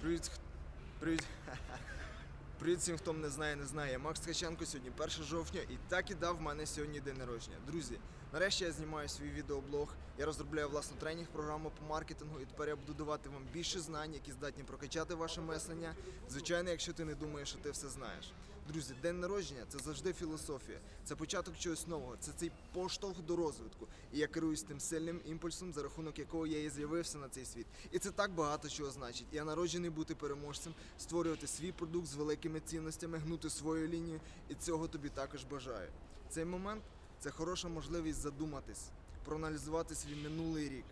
Привіт. Привіт. Привіт всім, хто мене знає, не знає. Макс Ткаченко, сьогодні 1 жовтня, і так і дав в мене сьогодні день народження. Друзі, нарешті я знімаю свій відеоблог. Я розробляю власну тренінг програму по маркетингу, і тепер я буду давати вам більше знань, які здатні прокачати ваше мислення. Звичайно, якщо ти не думаєш, що ти все знаєш. Друзі, день народження це завжди філософія, це початок чогось нового, це цей поштовх до розвитку. І я керуюсь тим сильним імпульсом, за рахунок якого я і з'явився на цей світ. І це так багато чого значить. Я народжений бути переможцем, створювати свій продукт з великими цінностями, гнути свою лінію, і цього тобі також бажаю. Цей момент це хороша можливість задуматись, проаналізувати свій минулий рік.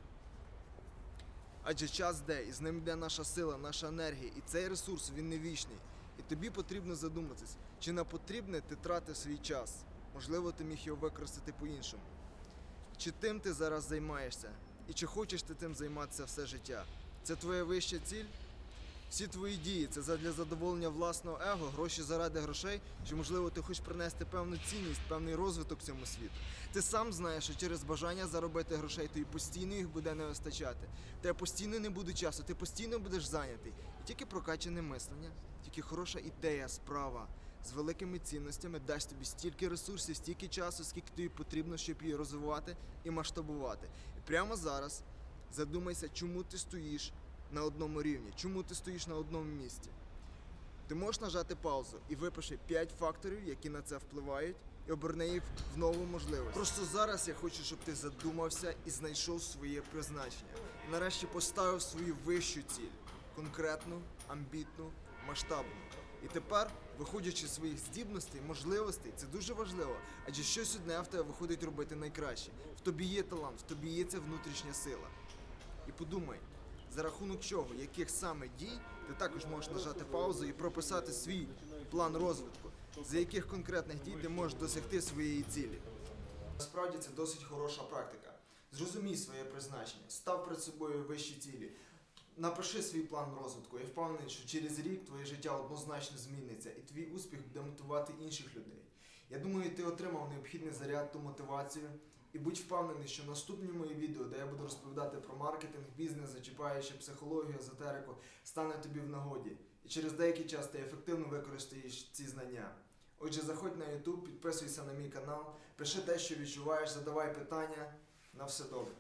Адже час йде, і з ним йде наша сила, наша енергія, і цей ресурс він не вічний. І тобі потрібно задуматись, чи на потрібне ти тратив свій час. Можливо, ти міг його використати по-іншому. Чи тим ти зараз займаєшся? І чи хочеш ти тим займатися все життя? Це твоя вища ціль? Всі твої дії це задля задоволення власного его, гроші заради грошей, чи можливо ти хочеш принести певну цінність, певний розвиток цьому світу. Ти сам знаєш, що через бажання заробити грошей тобі постійно їх буде не вистачати. Тебе постійно не буде часу, ти постійно будеш зайнятий. І тільки прокачане мислення, тільки хороша ідея, справа з великими цінностями дасть тобі стільки ресурсів, стільки часу, скільки тобі потрібно, щоб її розвивати і масштабувати. І прямо зараз задумайся, чому ти стоїш на одному рівні, чому ти стоїш на одному місці. Ти можеш нажати паузу і випиши 5 факторів, які на це впливають, і оберни їх в нову можливість. Просто зараз я хочу, щоб ти задумався і знайшов своє призначення. Нарешті поставив свою вищу ціль конкретну, амбітну, масштабну. І тепер, виходячи з своїх здібностей, можливостей, це дуже важливо, адже щось одне в тебе виходить робити найкраще. В тобі є талант, в тобі є ця внутрішня сила. І подумай, за рахунок чого, яких саме дій ти також можеш нажати паузу і прописати свій план розвитку, за яких конкретних дій ти можеш досягти своєї цілі. Насправді це досить хороша практика. Зрозумій своє призначення, став перед собою вищі цілі. Напиши свій план розвитку. Я впевнений, що через рік твоє життя однозначно зміниться, і твій успіх буде мотивувати інших людей. Я думаю, ти отримав необхідний заряд ту мотивацію. І будь впевнений, що наступні мої відео, де я буду розповідати про маркетинг, бізнес, зачіпаючи психологію, езотерику, стане тобі в нагоді. І через деякий час ти ефективно використаєш ці знання. Отже, заходь на YouTube, підписуйся на мій канал, пиши те, що відчуваєш, задавай питання. На все добре.